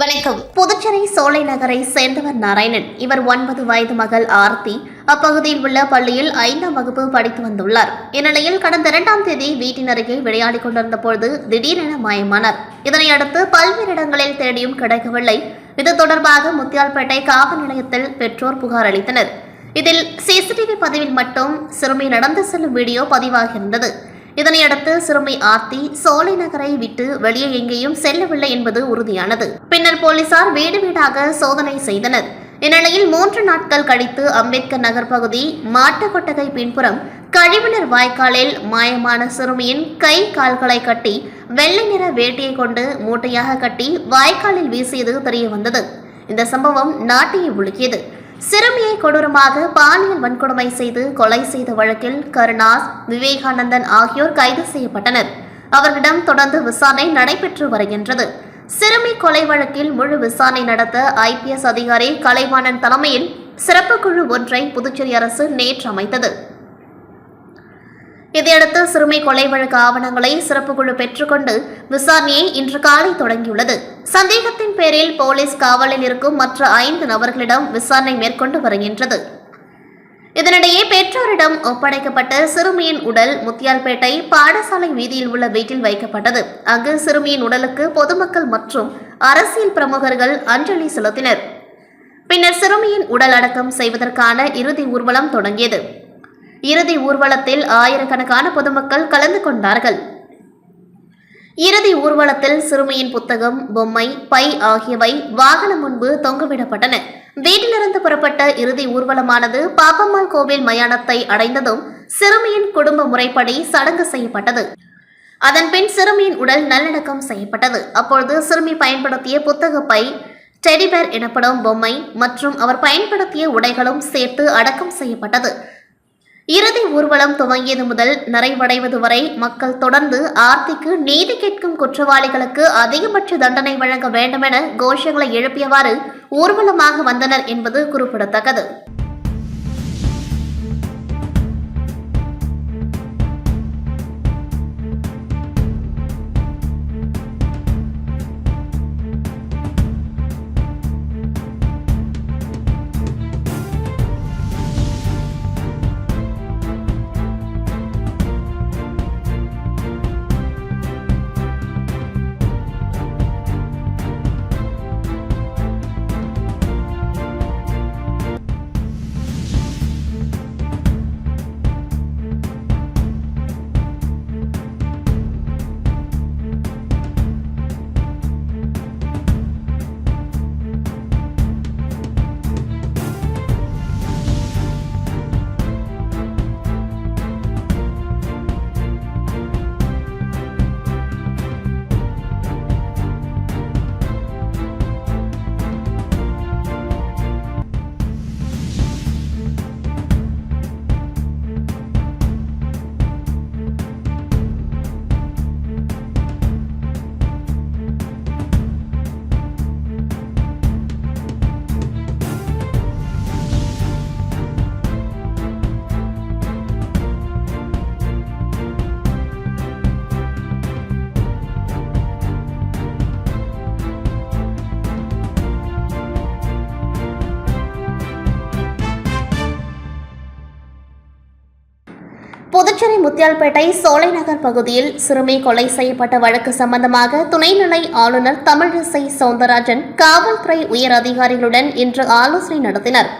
வணக்கம். புதுச்சேரி சோலை நகரை சேர்ந்தவர் நாராயணன். இவர் ஒன்பது வயது மகள் ஆர்த்தி. அப்பகுதியில் உள்ள பள்ளியில் ஐந்தாம் வகுப்பு படித்து வந்துள்ளார். இந்நிலையில் கடந்த இரண்டாம் தேதி வீட்டின் அருகே விளையாடிக் கொண்டிருந்த பொழுது திடீரென மாயமானார். இதனையடுத்து பல்வேறு இடங்களில் தேடியும் கிடைக்கவில்லை. இது தொடர்பாக முத்தியால்பேட்டை காவல் நிலையத்தில் பெற்றோர் புகார் அளித்தனர். இதில் சிசிடிவி பதிவில் மட்டும் சிறுமி நடந்து செல்லும் வீடியோ பதிவாகியிருந்தது. இதனையடுத்து சிறுமி ஆர்த்தி சோலை நகரை விட்டு வெளியே எங்கேயும் செல்லவில்லை என்பது உறுதியானது. பின்னர் போலீசார் வீடு வீடாக சோதனை செய்தனர். இந்நிலையில் மூன்று நாட்கள் கழித்து அம்பேத்கர் நகர் பகுதி மாட்டுக்கொட்டகை பின்புறம் கழிவுநீர் வாய்க்காலில் மாயமான சிறுமியின் கை கால்களை கட்டி வெள்ளை நிற வேட்டியை கொண்டு மூட்டையாக கட்டி வாய்க்காலில் வீசியது தெரிய வந்தது இந்த சம்பவம் நாட்டையே உலுக்கியது. சிறுமியை கொடூரமாக பாலியல் வன்கொடுமை செய்து கொலை செய்த வழக்கில் கருணாஸ் விவேகானந்தன் ஆகியோர் கைது செய்யப்பட்டனர். அவர்களிடம் தொடர்ந்து விசாரணை நடைபெற்று வருகின்றது. சிறுமி கொலை வழக்கில் முழு விசாரணை நடத்த ஐபிஎஸ் அதிகாரி கலைவாணன் தலைமையில் சிறப்பு குழு ஒன்றை புதுச்சேரி அரசு நேற்று அமைத்தது. இதையடுத்து சிறுமி கொலை வழக்கு ஆவணங்களை சிறப்பு குழு பெற்றுக்கொண்டு விசாரணையை இன்று காலை தொடங்கியுள்ளது. சந்தேகத்தின் பேரில் போலீஸ் காவலில் இருக்கும் மற்ற ஐந்து நபர்களிடம் விசாரணை மேற்கொண்டு வருகின்றது. இதனிடையே பெற்றோரிடம் ஒப்படைக்கப்பட்ட சிறுமியின் உடல் முத்தியால்பேட்டை பாடசாலை வீதியில் உள்ள வீட்டில் வைக்கப்பட்டது. அங்கு சிறுமியின் உடலுக்கு பொதுமக்கள் மற்றும் அரசியல் பிரமுகர்கள் அஞ்சலி செலுத்தினர். பின்னர் சிறுமியின் உடல் அடக்கம் செய்வதற்கான இறுதி ஊர்வலம் தொடங்கியது. இறுதி ஊர்வலத்தில் ஆயிரக்கணக்கான பொதுமக்கள் கலந்து கொண்டார்கள். இறுதி ஊர்வலத்தில் சிறுமியின் புத்தகம் பொம்மை பை ஆகியவை வாகனம் முன்பு தொங்கவிடப்பட்டன. வீட்டிலிருந்து புறப்பட்ட இறுதி ஊர்வலமானது பாப்பம்மாள் கோவில் மயானத்தை அடைந்ததும் சிறுமியின் குடும்ப முறைப்படி சடங்கு செய்யப்பட்டது. அதன்பின் சிறுமியின் உடல் நல்லடக்கம் செய்யப்பட்டது. அப்பொழுது சிறுமி பயன்படுத்திய புத்தக பை டெடிபேர் எனப்படும் பொம்மை மற்றும் அவர் பயன்படுத்திய உடைகளும் சேர்த்து அடக்கம் செய்யப்பட்டது. இறுதி ஊர்வலம் துவங்கியது முதல் நிறைவடைவது வரை மக்கள் தொடர்ந்து ஆர்த்திக்கு நீதி கேட்கும் குற்றவாளிகளுக்கு அதிகபட்ச தண்டனை வழங்க வேண்டுமென கோஷங்களை எழுப்பியவாறு ஊர்வலமாக வந்தனர் என்பது குறிப்பிடத்தக்கது. முத்தியால்பேட்டை சோலை நகர் பகுதியில் சிறுமி கொலை செய்யப்பட்ட வழக்கு சம்பந்தமாக துணைநிலை ஆளுநர் தமிழிசை சவுந்தரராஜன் காவல்துறை உயர் அதிகாரிகளுடன் இன்று ஆலோசனை நடத்தினர்.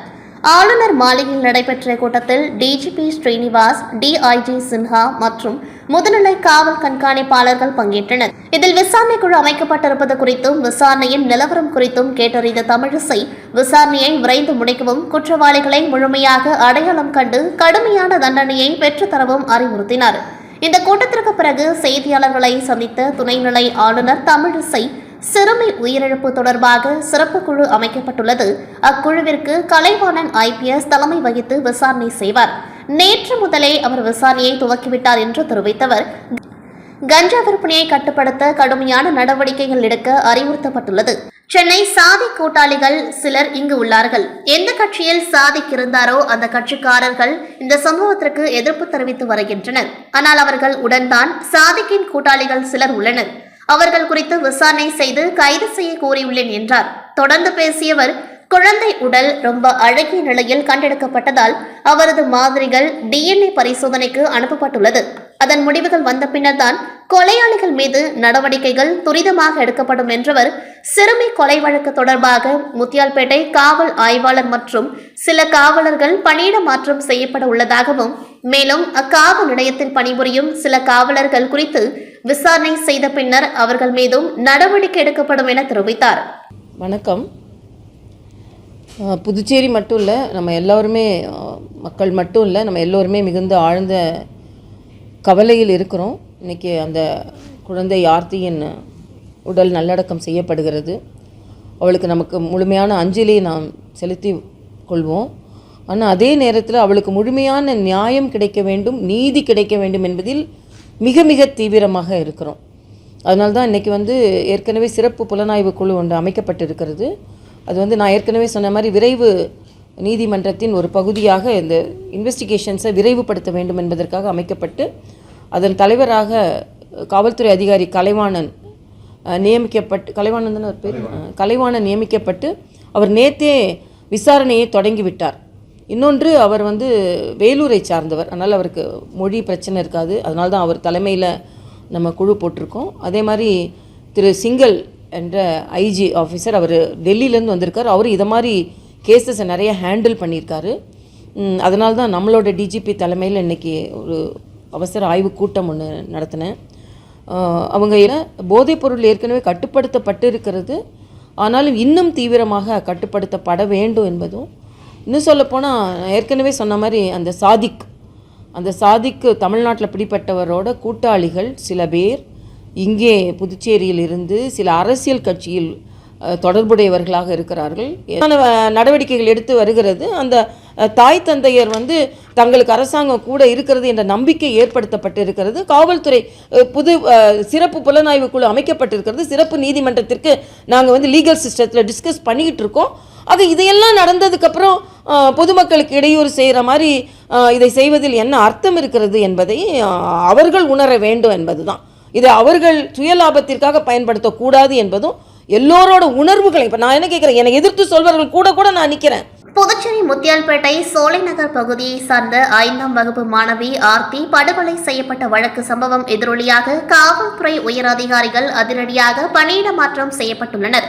ஆளுநர் மாளிகையில் நடைபெற்ற கூட்டத்தில் டிஜிபி ஸ்ரீனிவாஸ் டிஐஜி சின்ஹா மற்றும் முதுநிலை காவல் கண்காணிப்பாளர்கள் பங்கேற்றனர். இதில் விசாரணை குழு அமைக்கப்பட்டிருப்பது குறித்தும் விசாரணையின் நிலவரம் குறித்தும் கேட்டறிந்த தமிழிசை விசாரணையை விரைந்து முடிக்கவும் குற்றவாளிகளை முழுமையாக அடையாளம் கண்டு கடுமையான தண்டனையை பெற்றுத்தரவும் அறிவுறுத்தினார். இந்த கூட்டத்திற்கு பிறகு செய்தியாளர்களை சந்தித்த துணைநிலை ஆளுநர் தமிழிசை சிறுமி உயிரிழப்பு தொடர்பாக சிறப்பு குழு அமைக்கப்பட்டுள்ளது. அக்குழுவிற்கு கலைவாணன் ஐபிஎஸ் தலைமை வகித்து விசாரணை செய்வார். நேற்று முதலே அவர் விசாரணையை துவக்கிவிட்டார் என்று தெரிவித்தவர். கஞ்சா விற்பனையை கட்டுப்படுத்த கடுமையான நடவடிக்கைகள் எடுக்க அறிவுறுத்தப்பட்டுள்ளது. சென்னை சாதி கூட்டாளிகள் சிலர் இங்கு உள்ளார்கள். எந்த கட்சியில் சாதிக்கு இருந்தாரோ அந்த கட்சிக்காரர்கள் இந்த சம்பவத்திற்கு எதிர்ப்பு தெரிவித்து வருகின்றனர். ஆனால் அவர்கள் உடன்தான் சாதிக்கின் கூட்டாளிகள் சிலர் உள்ளனர். அவர்கள் குறித்து விசாரணை செய்து கைது செய்ய கோரியுள்ளேன் என்றார். தொடர்ந்து பேசியவர் குழந்தை உடல் ரொம்ப அழகிய நிலையில் கண்டெடுக்கப்பட்டதால் அவரது மாதிரிகள் டிஎன்ஏ பரிசோதனைக்கு அனுப்பப்பட்டுள்ளது. அதன் முடிவுகள் வந்த பின்னர் தான் கொலையாளிகள் மீது நடவடிக்கைகள் துரிதமாக எடுக்கப்படும் என்றவர் சிறுமி கொலை வழக்கு தொடர்பாக முத்தியால்பேட்டை காவல் ஆய்வாளர் மற்றும் சில காவலர்கள் பணியிட மாற்றம் செய்யப்பட உள்ளதாகவும் மேலும் அக்காவல் நிலையத்தில் பணிபுரியும் சில காவலர்கள் குறித்து விசாரணை செய்த பின்னர் அவர்கள் மீதும் நடவடிக்கை எடுக்கப்படும் என தெரிவித்தார். வணக்கம். புதுச்சேரி மட்டும் இல்லை நம்ம எல்லோருமே மக்கள் மட்டும் இல்லை நம்ம எல்லோருமே மிகுந்த ஆழ்ந்த கவலையில் இருக்கிறோம். இன்றைக்கி அந்த குழந்தை ஆர்த்தியின் உடல் நல்லடக்கம் செய்யப்படுகிறது. அவளுக்கு நமக்கு முழுமையான அஞ்சலியை நாம் செலுத்தி கொள்வோம். ஆனால் அதே நேரத்தில் அவளுக்கு முழுமையான நியாயம் கிடைக்க வேண்டும் நீதி கிடைக்க வேண்டும் என்பதில் மிக மிக தீவிரமாக இருக்கிறோம். அதனால தான் இன்றைக்கி வந்து ஏற்கனவே சிறப்பு புலனாய்வு குழு ஒன்று அமைக்கப்பட்டிருக்கிறது. அது வந்து நான் ஏற்கனவே சொன்ன மாதிரி விரைவு நீதிமன்றத்தின் ஒரு பகுதியாக இந்த இன்வெஸ்டிகேஷன்ஸை விரைவுபடுத்த வேண்டும் என்பதற்காக அமைக்கப்பட்டு அதன் தலைவராக காவல்துறை அதிகாரி கலைவாணன் நியமிக்கப்பட்டு கலைவாணன் தானே பேர்? கலைவாணன். நியமிக்கப்பட்டு அவர் நேத்தே விசாரணையை தொடங்கிவிட்டார் இன்னொன்று அவர் வந்து வேலூரை சார்ந்தவர். அதனால் அவருக்கு மொழி பிரச்சனை இருக்காது. அதனால தான் அவர் தலைமையில் நம்ம குழு போட்டிருக்கோம். அதே மாதிரி திரு சிங்கல் என்ற ஐஜி ஆஃபீஸர் அவர் டெல்லியிலேருந்து வந்திருக்கார். அவர் இதை மாதிரி கேசஸை நிறைய ஹேண்டில் பண்ணியிருக்காரு. அதனால தான் நம்மளோட டிஜிபி தலைமையில் இன்றைக்கி ஒரு அவசர ஆய்வு கூட்டம் ஒன்று நடத்தினேன். அவங்க போதைப்பொருள் ஏற்கனவே கட்டுப்படுத்தப்பட்டு இருக்கிறது. ஆனாலும் இன்னும் தீவிரமாக கட்டுப்படுத்தப்பட வேண்டும் என்பதும் இன்னும் சொல்லப்போனால் ஏற்கனவே சொன்ன மாதிரி அந்த சாதிக் அந்த சாதிக்கு தமிழ்நாட்டில் பிடிப்பட்டவரோட கூட்டாளிகள் சில பேர் இங்கே புதுச்சேரியில் இருந்து சில அரசியல் கட்சியில் தொடர்புடையவர்களாக இருக்கிறார்கள். நடவடிக்கைகள் எடுத்து வருகிறது அந்த தாய் தந்தையர் வந்து தங்களுக்கு அரசாங்கம் கூட இருக்கிறது என்ற நம்பிக்கை ஏற்படுத்தப்பட்டு இருக்கிறது காவல்துறை புது சிறப்பு புலனாய்வு குழு அமைக்கப்பட்டிருக்கிறது. சிறப்பு நீதிமன்றத்திற்கு நாங்கள் வந்து லீகல் சிஸ்டத்தில் டிஸ்கஸ் பண்ணிக்கிட்டு இருக்கோம். ஆக இதையெல்லாம் நடந்ததுக்கப்புறம் பொதுமக்களுக்கு இடையூறு செய்கிற மாதிரி இதை செய்வதில் என்ன அர்த்தம் இருக்கிறது என்பதை அவர்கள் உணர வேண்டும் என்பதுதான். இதை அவர்கள் சுயலாபத்திற்காக பயன்படுத்தக்கூடாது என்பதும் எல்லோரோட உணர்வுகளை இப்போ நான் என்ன கேட்குறேன் என்னை எதிர்த்து சொல்வர்கள் கூட கூட நான் நிற்கிறேன் புதுச்சேரி முத்தியால்பேட்டை சோலைநகர் பகுதியை சார்ந்த ஐந்தாம் வகுப்பு மாணவி ஆர்த்தி படுகொலை செய்யப்பட்ட வழக்கு சம்பவம் எதிரொலியாக காவல்துறை உயரதிகாரிகள் அதிரடியாக பணியிட மாற்றம் செய்யப்பட்டுள்ளனர்.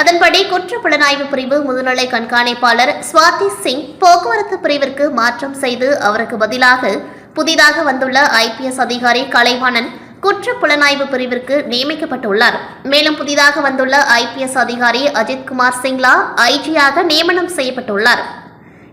அதன்படி குற்ற புலனாய்வு பிரிவு முதுநிலை கண்காணிப்பாளர் சுவாதி சிங் போக்குவரத்து பிரிவிற்கு மாற்றம் செய்து அவருக்கு பதிலாக புதிதாக வந்துள்ள ஐபிஎஸ் அதிகாரி கலைவாணன் குற்ற புலனாய்வு பிரிவிற்கு நியமிக்கப்பட்டுள்ளார். மேலும் புதிதாக வந்துள்ள ஐபிஎஸ் அதிகாரி அஜித்குமார் சிங்லா ஐஜியாக நியமனம் செய்யப்பட்டுள்ளார்.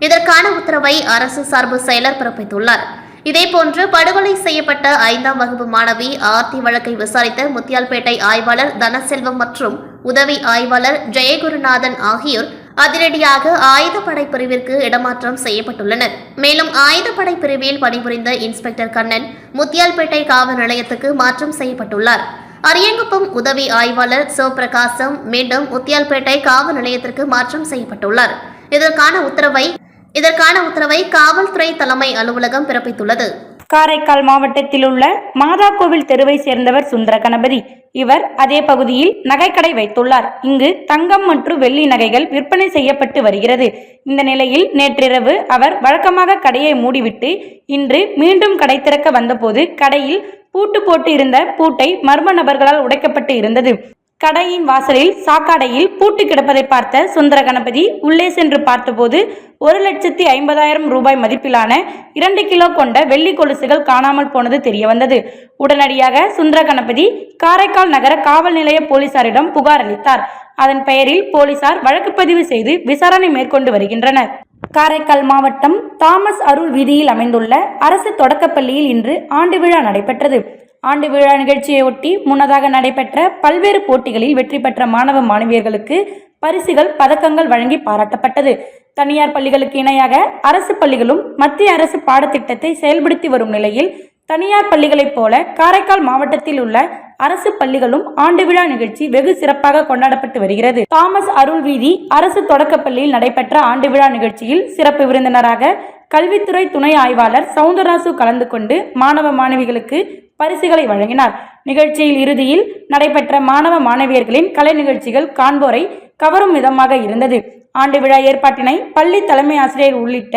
இதற்கான உத்தரவை அரசு சார்பு செயலர் பிறப்பித்துள்ளார். இதேபோன்று படுகொலை செய்யப்பட்ட ஐந்தாம் வகுப்பு மாணவி ஆர்த்தி வழக்கை விசாரித்த முத்தியால்பேட்டை ஆய்வாளர் தனசெல்வம் மற்றும் உதவி ஆய்வாளர் ஜெயகுருநாதன் ஆகியோர் அதிரடியாக ஆயுதப்படை பிரிவிற்கு இடமாற்றம் செய்யப்பட்டுள்ளனர். மேலும் ஆயுதப்படை பிரிவில் பணிபுரிந்த இன்ஸ்பெக்டர் கண்ணன் முத்தியால்பேட்டை காவல் நிலையத்துக்கு மாற்றம் செய்யப்பட்டுள்ளார். அரியங்குப்பம் உதவி ஆய்வாளர் சிவபிரகாசம் மீண்டும் முத்தியால்பேட்டை காவல் நிலையத்திற்கு மாற்றம் செய்யப்பட்டுள்ளார். இதற்கான உத்தரவை இதற்கான உத்தரவை காவல்துறை தலைமை அலுவலகம் பிறப்பித்துள்ளது. காரைக்கால் மாவட்டத்தில் உள்ள மாதா கோவில் தெருவை சேர்ந்தவர் சுந்தர கணபதி இவர் அதே பகுதியில் நகைக்கடை வைத்துள்ளார். இங்கு தங்கம் மற்றும் வெள்ளி நகைகள் விற்பனை செய்யப்பட்டு வருகிறது. இந்த நிலையில் நேற்றிரவு அவர் வழக்கமாக கடையை மூடிவிட்டு இன்று மீண்டும் கடை திறக்க வந்தபோது கடையில் பூட்டு போட்டு இருந்த பூட்டை மர்ம நபர்களால் உடைக்கப்பட்டு இருந்தது. கடையின் வாசலில் சாக்காடையில் பூட்டு கிடப்பதை பார்த்த சுந்தர கணபதி உள்ளே சென்று பார்த்தபோது ஒரு லட்சத்தி ஐம்பதாயிரம் ரூபாய் மதிப்பிலான இரண்டு கிலோ கொண்ட வெள்ளி கொலுசுகள் காணாமல் போனது தெரிய வந்தது உடனடியாக சுந்தர கணபதி காரைக்கால் நகர காவல் நிலைய போலீசாரிடம் புகார் அளித்தார். அதன் பெயரில் போலீசார் வழக்கு பதிவு செய்து விசாரணை மேற்கொண்டு வருகின்றனர். காரைக்கால் மாவட்டம் தாமஸ் அருள் வீதியில் அமைந்துள்ள அரசு தொடக்கப்பள்ளியில் இன்று ஆண்டு விழா நடைபெற்றது. ஆண்டு விழா நிகழ்ச்சியையொட்டி முன்னதாக நடைபெற்ற பல்வேறு போட்டிகளில் வெற்றி பெற்ற மாணவ மாணவியர்களுக்கு பரிசுகள் பதக்கங்கள் வழங்கி பாராட்டப்பட்டது. தனியார் பள்ளிகளுக்கு இணையாக அரசு பள்ளிகளும் மத்திய அரசு பாடத்திட்டத்தை செயல்படுத்தி வரும் நிலையில் தனியார் பள்ளிகளைப் போல காரைக்கால் மாவட்டத்தில் உள்ள அரசு பள்ளிகளும் ஆண்டு விழா நிகழ்ச்சி வெகு சிறப்பாக கொண்டாடப்பட்டு வருகிறது. தாமஸ் அருள் வீதி அரசு தொடக்கப்பள்ளியில் நடைபெற்ற ஆண்டு விழா நிகழ்ச்சியில் சிறப்பு விருந்தினராக கல்வித்துறை துணை ஆய்வாளர் சவுந்தரராசு கலந்து கொண்டு மாணவ மாணவிகளுக்கு பரிசுகளை வழங்கினார். நிகழ்ச்சியில் இறுதியில் நடைபெற்ற மாணவ மாணவியர்களின் கலை நிகழ்ச்சிகள் காண்போரை கவரும் விதமாக இருந்தது. ஆண்டு விழா ஏற்பாட்டினை பள்ளி தலைமை ஆசிரியர் உள்ளிட்ட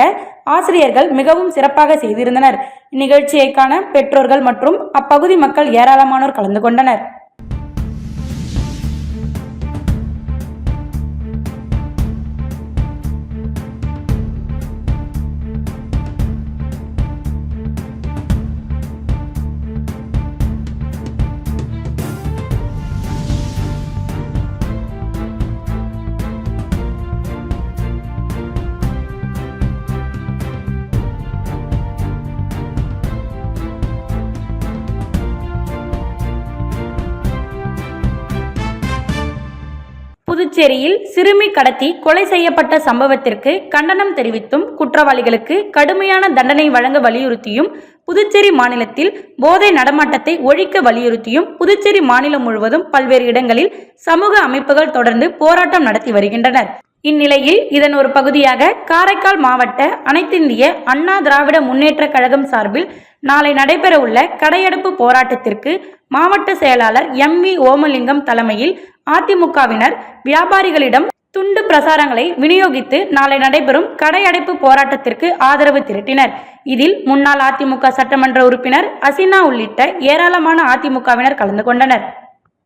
ஆசிரியர்கள் மிகவும் சிறப்பாக செய்திருந்தனர். இந்நிகழ்ச்சியை காண பெற்றோர்கள் மற்றும் அப்பகுதி மக்கள் ஏராளமானோர் கலந்து கொண்டனர். புதுச்சேரியில் சிறுமி கடத்தி கொலை செய்யப்பட்ட சம்பவத்திற்கு கண்டனம் தெரிவித்தும் குற்றவாளிகளுக்கு கடுமையான தண்டனை வழங்க வலியுறுத்தியும் புதுச்சேரி மாநிலத்தில் போதை நடமாட்டத்தை ஒழிக்க வலியுறுத்தியும் புதுச்சேரி மாநிலம் முழுவதும் பல்வேறு இடங்களில் சமூக அமைப்புகள் தொடர்ந்து போராட்டம் நடத்தி வருகின்றனர். இந்நிலையில் இதன் ஒரு பகுதியாக காரைக்கால் மாவட்ட அனைத்திந்திய அண்ணா திராவிட முன்னேற்ற கழகம் சார்பில் நாளை நடைபெறவுள்ள கடையடைப்பு போராட்டத்திற்கு மாவட்ட செயலாளர் எம் வி ஓமலிங்கம் தலைமையில் அதிமுகவினர் வியாபாரிகளிடம் துண்டு பிரசாரங்களை விநியோகித்து நாளை நடைபெறும் கடையடைப்பு போராட்டத்திற்கு ஆதரவு திரட்டினர். இதில் முன்னாள் அதிமுக சட்டமன்ற உறுப்பினர் அசினா உள்ளிட்ட ஏராளமான அதிமுகவினர் கலந்து கொண்டனர்.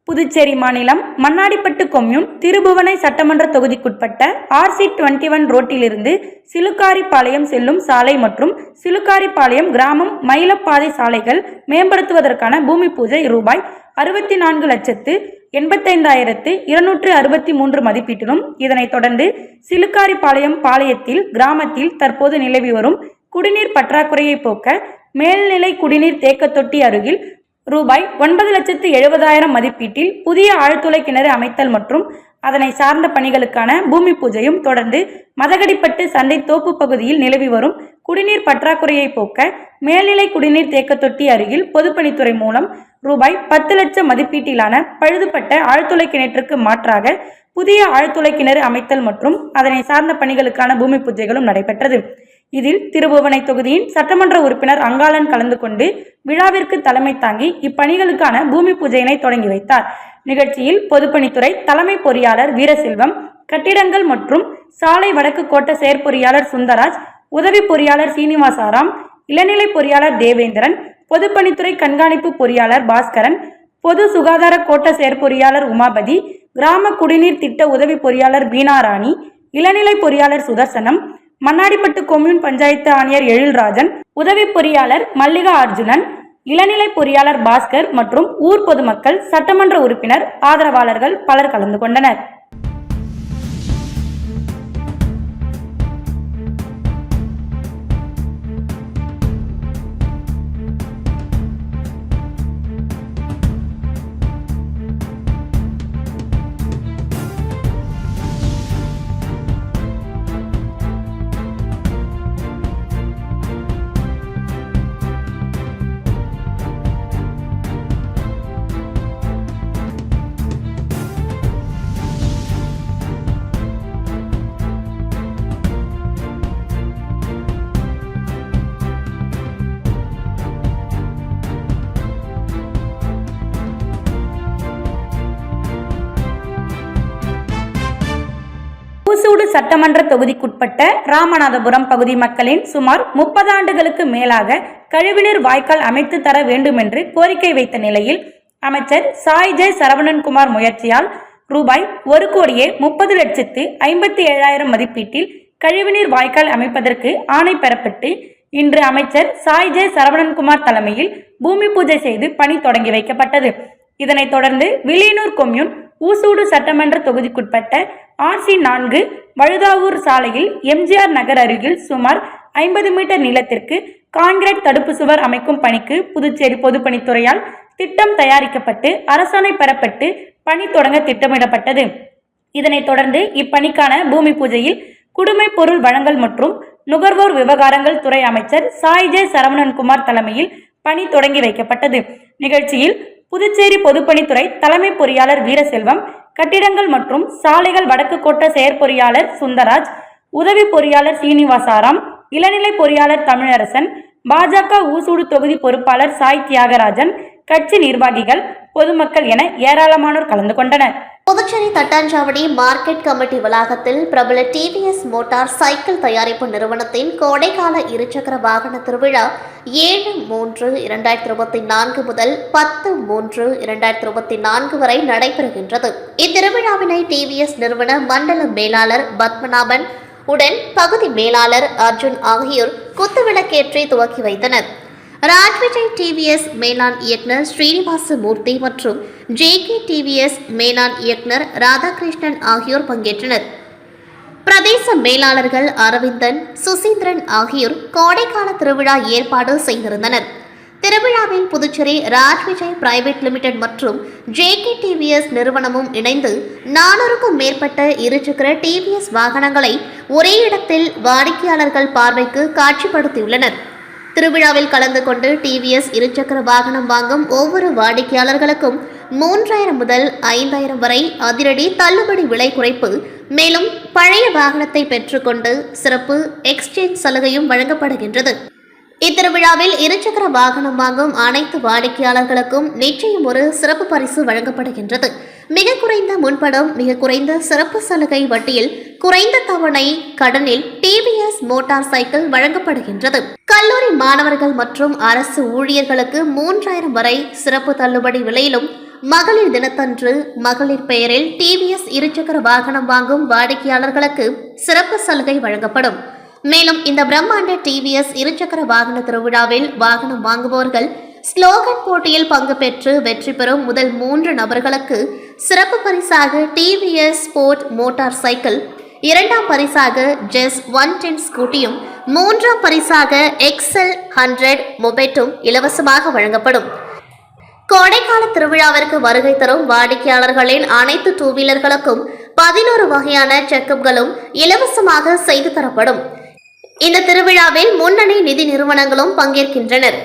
புதுச்சேரி மாநிலம் மண்ணாடிப்பட்டு கொம்யூன் திருபுவனை சட்டமன்ற தொகுதிக்குட்பட்ட ஆர்சி டுவெண்ட்டி ஒன் ரோட்டிலிருந்து சிலுக்காரிப்பாளையம் செல்லும் சாலை மற்றும் சிலுக்காரிப்பாளையம் கிராமம் மயிலப்பாதை சாலைகள் மேம்படுத்துவதற்கான பூமி பூஜை ரூபாய் அறுபத்தி நான்கு லட்சத்து எண்பத்தைந்தாயிரத்து இருநூற்று அறுபத்தி மூன்று மதிப்பீட்டிலும் இதனைத் தொடர்ந்து சிலுக்காரிப்பாளையம் பாளையத்தில் கிராமத்தில் தற்போது நிலவி வரும் குடிநீர் பற்றாக்குறையை போக்க மேல்நிலை குடிநீர் தேக்க தொட்டி அருகில் ரூபாய் ஒன்பது லட்சத்து எழுபதாயிரம் மதிப்பீட்டில் புதிய ஆழ்துளை கிணறு அமைத்தல் மற்றும் அதனை சார்ந்த பணிகளுக்கான பூமி பூஜையும் தொடர்ந்து மதகடிப்பட்டு சந்தை தோப்பு பகுதியில் நிலவி வரும் குடிநீர் பற்றாக்குறையை போக்க மேல்நிலை குடிநீர் தேக்க தொட்டி அருகில் பொதுப்பணித்துறை மூலம் ரூபாய் பத்து லட்சம் மதிப்பீட்டிலான பழுதுபட்ட ஆழ்துளை கிணற்றுக்கு மாற்றாக புதிய ஆழ்துளை கிணறு அமைத்தல் மற்றும் அதனை சார்ந்த பணிகளுக்கான பூமி பூஜைகளும் நடைபெற்றது. இதில் திருபுவனை தொகுதியின் சட்டமன்ற உறுப்பினர் அங்காளன் கலந்து கொண்டு விழாவிற்கு தலைமை தாங்கி இப்பணிகளுக்கான பூமி பூஜையினை தொடங்கி வைத்தார். நிகழ்ச்சியில் பொதுப்பணித்துறை தலைமை பொறியாளர் வீரசெல்வம் கட்டிடங்கள் மற்றும் சாலை வடக்கு கோட்ட செயற்பொறியாளர் சுந்தராஜ் உதவி பொறியாளர் சீனிவாசாராம் இளநிலை பொறியாளர் தேவேந்திரன் பொதுப்பணித்துறை கண்காணிப்பு பொறியாளர் பாஸ்கரன் பொது சுகாதார கோட்ட செயற்பொறியாளர் உமாபதி கிராம குடிநீர் திட்ட உதவி பொறியாளர் பீனாராணி இளநிலை பொறியாளர் சுதர்சனம் மண்ணாடிப்பட்டு கொம்யூன் பஞ்சாயத்து ஆணையர் எழில்ராஜன் உதவி பொறியாளர் மல்லிகா அர்ஜுனன் இளநிலை பொறியாளர் பாஸ்கர் மற்றும் ஊர் பொதுமக்கள் சட்டமன்ற உறுப்பினர் ஆதரவாளர்கள் பலர் கலந்து கொண்டனர். சட்டமன்ற தொகுதிக்குட்பட்ட ராமநாதபுரம் பகுதி மக்களின் சுமார் முப்பது ஆண்டுகளுக்கு மேலாக கழிவுநீர் வாய்க்கால் அமைத்து தர வேண்டும் என்று கோரிக்கை வைத்த நிலையில் அமைச்சர் சாய் ஜெய் சரவணன்குமார் முயற்சியால் ரூபாய் ஒரு கோடியே முப்பது லட்சத்து ஐம்பத்தி ஏழாயிரம் மதிப்பீட்டில் கழிவுநீர் வாய்க்கால் அமைப்பதற்கு ஆணை பெறப்பட்டு இன்று அமைச்சர் சாய் ஜெய் சரவணன்குமார் தலைமையில் பூமி பூஜை செய்து பணி தொடங்கி வைக்கப்பட்டது. இதனைத் தொடர்ந்து வில்லியனூர் கொம்யூன் ஊசூடு சட்டமன்ற தொகுதிக்குட்பட்ட ஆர்சி நான்கு வழுதாவூர் சாலையில் எம்ஜிஆர் நகர் அருகில் சுமார் ஐம்பது மீட்டர் நீளத்திற்கு கான்கிரீட் தடுப்பு சுவர் அமைக்கும் பணிக்கு புதுச்சேரி பொதுப்பணித்துறையால் திட்டம் தயாரிக்கப்பட்டு அரசாணை பெறப்பட்டு பணி தொடங்க திட்டமிடப்பட்டது. இதனைத் தொடர்ந்து இப்பணிக்கான பூமி பூஜையில் குடிமைப் பொருள் வழங்கல் மற்றும் நுகர்வோர் விவகாரங்கள் துறை அமைச்சர் சாய் ஜே சரவணன்குமார் தலைமையில் பணி தொடங்கி வைக்கப்பட்டது. நிகழ்ச்சியில் புதுச்சேரி பொதுப்பணித்துறை தலைமை பொறியாளர் வீரசெல்வம் கட்டிடங்கள் மற்றும் சாலைகள் வடக்கு கோட்ட செயற்பொறியாளர் சுந்தராஜ் உதவி பொறியாளர் சீனிவாசாராம் இளநிலை பொறியாளர் தமிழரசன் பாஜக ஊசூடு தொகுதி பொறுப்பாளர் சாய் தியாகராஜன் கட்சி நிர்வாகிகள் பொதுமக்கள் என ஏராளமானோர் கலந்து கொண்டனர். புதுச்சேரி தட்டாஞ்சாவடி மார்க்கெட் கமிட்டி வளாகத்தில் பிரபல டிவிஎஸ் மோட்டார் சைக்கிள் தயாரிப்பு நிறுவனத்தின் கோடைக்கால இருசக்கர வாகன திருவிழா ஏழு மூன்று இரண்டாயிரத்தி இருபத்தி நான்கு முதல் பத்து மூன்று இரண்டாயிரத்தி இருபத்தி நான்கு வரை நடைபெறுகின்றது. இத்திருவிழாவினை டிவிஎஸ் நிறுவன மண்டல மேலாளர் பத்மநாபன் உடன் பகுதி மேலாளர் அர்ஜுன் ஆகியோர் குத்துவிளக்கேற்றி துவக்கி வைத்தனர். ராஜ்விஜய் டிவிஎஸ் மேலாண் இயக்குனர் ஸ்ரீனிவாச மூர்த்தி மற்றும் ஜேகே டிவிஎஸ் மேலாண் இயக்குனர் ராதாகிருஷ்ணன் ஆகியோர் பங்கேற்றனர். பிரதேச மேலாளர்கள் அரவிந்தன் சுசீந்திரன் ஆகியோர் கோடைக்கால திருவிழா ஏற்பாடு செய்திருந்தனர். திருவிழாவில் புதுச்சேரி ராஜ்விஜய் பிரைவேட் லிமிடெட் மற்றும் ஜேகே டிவிஎஸ் நிறுவனமும் இணைந்து நானூறுக்கும் மேற்பட்ட இருசக்கர டிவிஎஸ் வாகனங்களை ஒரே இடத்தில் வாடிக்கையாளர்கள் பார்வைக்கு காட்சிப்படுத்தியுள்ளனர். திருவிழாவில் கலந்து கொண்டு டிவிஎஸ் இருசக்கர வாகனம் வாங்கும் ஒவ்வொரு வாடிக்கையாளர்களுக்கும் மூன்றாயிரம் முதல் ஐந்தாயிரம் வரை அதிரடி தள்ளுபடி விலை குறைப்பு மேலும் பழைய வாகனத்தை பெற்றுக்கொண்டு சிறப்பு எக்ஸ்சேஞ்ச் சலுகையும் வழங்கப்படுகின்றது. இத்திருவிழாவில் இருசக்கர வாகனம் வாங்கும் அனைத்து வாடிக்கையாளர்களுக்கும் நிச்சயம் ஒரு சிறப்பு பரிசு வழங்கப்படுகின்றது. மிக குறைந்த முன்பணம் மிக குறைந்த சிறப்பு சலுகை வட்டியில் குறைந்த தவணை கடனில் டிவிஎஸ் மோட்டார் சைக்கிள் வழங்கப்படுகின்றது. கல்லூரி மாணவர்கள் மற்றும் அரசு ஊழியர்களுக்கு மூன்றாயிரம் வரை சிறப்பு தள்ளுபடி விலையிலும் மகளிர் தினத்தன்று மகளிர் பெயரில் டிவிஎஸ் இருசக்கர வாகனம் வாங்கும் வாடிக்கையாளர்களுக்கு சிறப்பு சலுகை வழங்கப்படும். மேலும் இந்த பிரம்மாண்ட டிவிஎஸ் இருசக்கர வாகன திருவிழாவில் வாகனம் வாங்குபவர்கள் ஸ்லோகன் போட்டியில் பங்கு பெற்று வெற்றி பெறும் முதல் மூன்று நபர்களுக்கு சிறப்பு பரிசாக டிவிஎஸ் ஸ்போர்ட் மோட்டார் சைக்கிள் இரண்டாம் பரிசாக ஜெஸ் ஒன் டென் ஸ்கூட்டியும் மூன்றாம் பரிசாக எக்ஸல் ஹண்ட்ரட் மொபெட்டும் இலவசமாக வழங்கப்படும். கோடைக்கால திருவிழாவிற்கு வருகை தரும் வாடிக்கையாளர்களின் அனைத்து டூ வீலர்களுக்கும் பதினோரு வகையான செக்கப்களும் இலவசமாக செய்து தரப்படும். இந்த திருவிழாவில் முன்னணி நிதி நிறுவனங்களும் பங்கேற்கின்றனர்.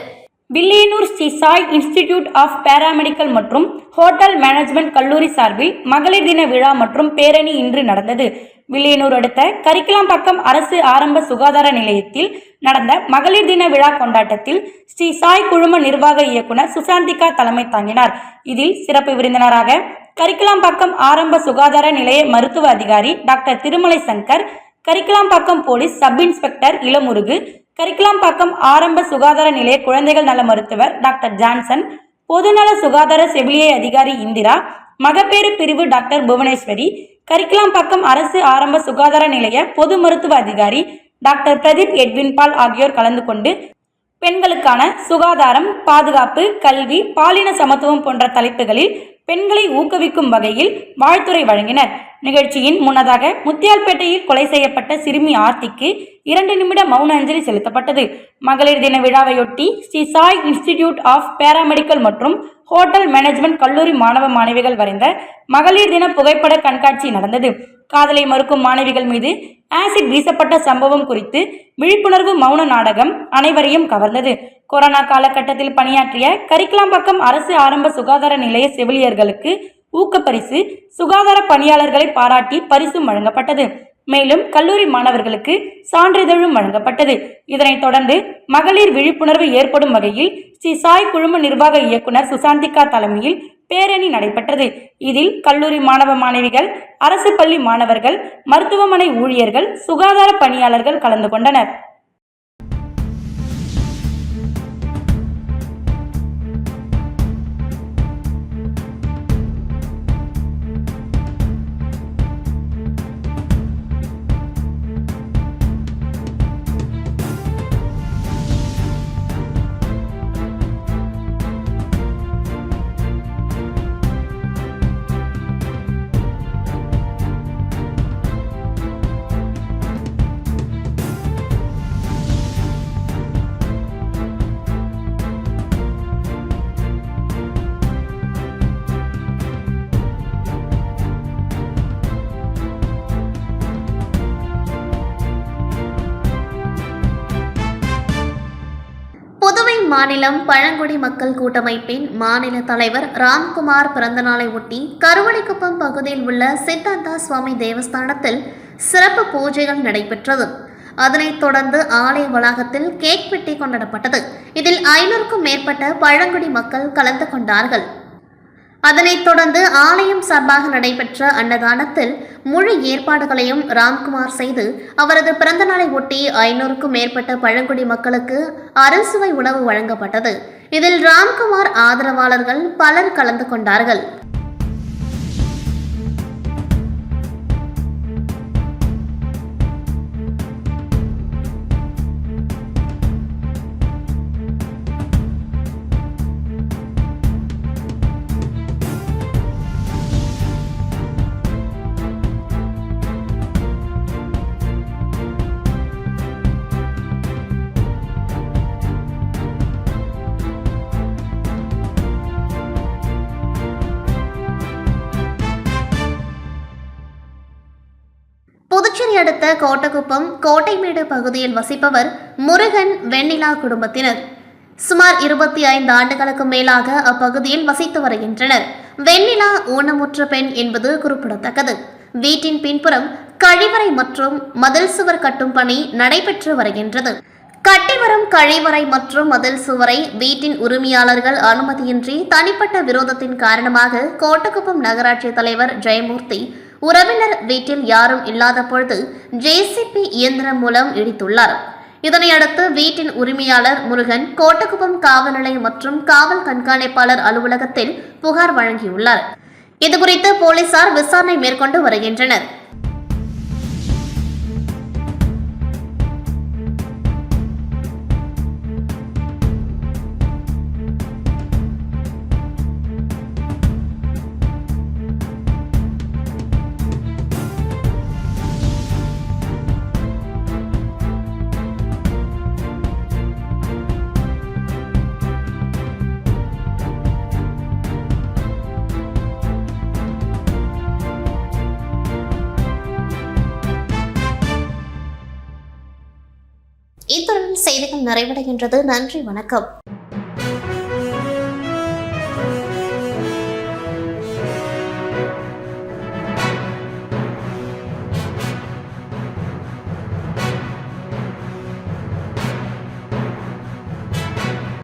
Villianur Sri Sai institute of paramedical மற்றும் ஹோட்டல் மேனேஜ்மெண்ட் கல்லூரி சார்பில் மகளிர் தின விழா மற்றும் பேரணி இன்று நடந்தது. வில்லியனூர் அடுத்த கரிக்கலாம்பாக்கம் அரசு ஆரம்ப சுகாதார நிலையத்தில் நடந்த மகளிர் தின விழா கொண்டாட்டத்தில் ஸ்ரீ சாய் குழும நிர்வாக இயக்குனர் சுசாந்திகா தலைமை தாங்கினார். இதில் சிறப்பு விருந்தினராக கரிக்கலாம்பாக்கம் ஆரம்ப சுகாதார நிலைய மருத்துவ அதிகாரி doctor Thirumalai Shankar Karikalambakkam police sub inspector Ilamurugu Karikalambakkam ஆரம்ப சுகாதார நிலைய குழந்தைகள் நல மருத்துவர் டாக்டர் ஜான்சன் பொதுநல சுகாதார செவிலியை அதிகாரி இந்திரா மகப்பேறு பிரிவு டாக்டர் புவனேஸ்வரி கரிக்கலாம்பாக்கம் அரசு ஆரம்ப சுகாதார நிலைய பொது மருத்துவ அதிகாரி டாக்டர் பிரதீப் எட்வின் பால் ஆகியோர் கலந்து கொண்டு பெண்களுக்கான சுகாதாரம் பாதுகாப்பு கல்வி பாலின சமத்துவம் போன்ற தலைப்புகளில் பெண்களை ஊக்குவிக்கும் வகையில் வாழ்த்துறை வழங்கினர். நிகழ்ச்சியின் முன்னதாக முத்தியால்பேட்டையில் கொலை செய்யப்பட்ட சிறுமி ஆர்த்திக்கு இரண்டு நிமிட மௌன அஞ்சலி செலுத்தப்பட்டது. மகளிர் தின விழாவையொட்டி Sri Sai institute of paramedical மற்றும் ஹோட்டல் மேனேஜ்மெண்ட் கல்லூரி மாணவ மாணவிகள் வரைந்த மகளிர் தின புகைப்பட கண்காட்சி நடந்தது. காதலை மறுக்கும் மாணவிகள் மீது ஆசிட் வீசப்பட்ட சம்பவம் குறித்து விழிப்புணர்வு மௌன நாடகம் அனைவரையும் கவர்ந்தது. கொரோனா காலகட்டத்தில் பணியாற்றிய கரிக்கலாம்பாக்கம் அரசு ஆரம்ப சுகாதார நிலைய செவிலியர்களுக்கு ஊக்கப்பரிசு சுகாதார பணியாளர்களை பாராட்டி பரிசும் வழங்கப்பட்டது. மேலும் கல்லூரி மாணவர்களுக்கு சான்றிதழும் வழங்கப்பட்டது. இதனைத் தொடர்ந்து மகளிர் விழிப்புணர்வு ஏற்படும் வகையில் ஸ்ரீ சாய் குழும நிர்வாக இயக்குனர் சுசாந்திகா தலைமையில் பேரணி நடைபெற்றது. இதில் கல்லூரி மாணவ மாணவிகள் அரசு பள்ளி மாணவர்கள் மருத்துவமனை ஊழியர்கள் சுகாதார பணியாளர்கள் கலந்து கொண்டனர். மாநிலம் பழங்குடி மக்கள் கூட்டமைப்பின் மாநில தலைவர் ராம்குமார் பிறந்தநாளை ஒட்டி கருவளைக்குப்பம் பகுதியில் உள்ள சித்தாந்தா சுவாமி தேவஸ்தானத்தில் சிறப்பு பூஜைகள் நடைபெற்றது. அதனைத் தொடர்ந்து ஆலய வளாகத்தில் கேக் வெட்டி கொண்டாடப்பட்டது. இதில் ஐநூறுக்கும் மேற்பட்ட பழங்குடி மக்கள் கலந்து கொண்டார்கள். அதனைத் தொடர்ந்து ஆலயம் சார்பாக நடைபெற்ற அன்னதானத்தில் முழு ஏற்பாடுகளையும் ராம்குமார் செய்து அவரது பிறந்தநாளை ஒட்டி ஐநூறுக்கும் மேற்பட்ட பழங்குடி மக்களுக்கு அறுசுவை உணவு வழங்கப்பட்டது. இதில் ராம்குமார் ஆதரவாளர்கள் பலர் கலந்து கொண்டார்கள். அடுத்த கோட்டகுப்பம் கோட்டைமேடு பகுதியில் வசிப்பவர் முருகன் வெண்ணிலா குடும்பத்தினர். சுமார் இருபத்தி ஐந்து ஆண்டுகளுக்கு மேலாக அப்பகுதியில் வசித்து வருகின்றனர். வெண்ணிலா ஊனமுற்ற பெண் என்பது குறிப்பிடத்தக்கது. வீட்டின் பின்புறம் கழிவறை மற்றும் மதில் சுவர் கட்டும் பணி நடைபெற்று வருகின்றது. கட்டிவரும் கழிவறை மற்றும் மதில் சுவரை வீட்டின் உரிமையாளர்கள் அனுமதியின்றி தனிப்பட்ட விரோதத்தின் காரணமாக கோட்டக்குப்பம் நகராட்சி தலைவர் ஜெயமூர்த்தி உறவினர் வீட்டில் யாரும் இல்லாத பொழுது ஜேசிபி இயந்திரம் மூலம் இடித்துள்ளார். இதனையடுத்து வீட்டின் உரிமையாளர் முருகன் கோட்டக்குப்பம் காவல் நிலையம் மற்றும் காவல் கண்காணிப்பாளர் அலுவலகத்தில் புகார் வழங்கியுள்ளார். இதுகுறித்து போலீசார் விசாரணை மேற்கொண்டு வருகின்றனர். நிறைவடைகின்றது. நன்றி வணக்கம்.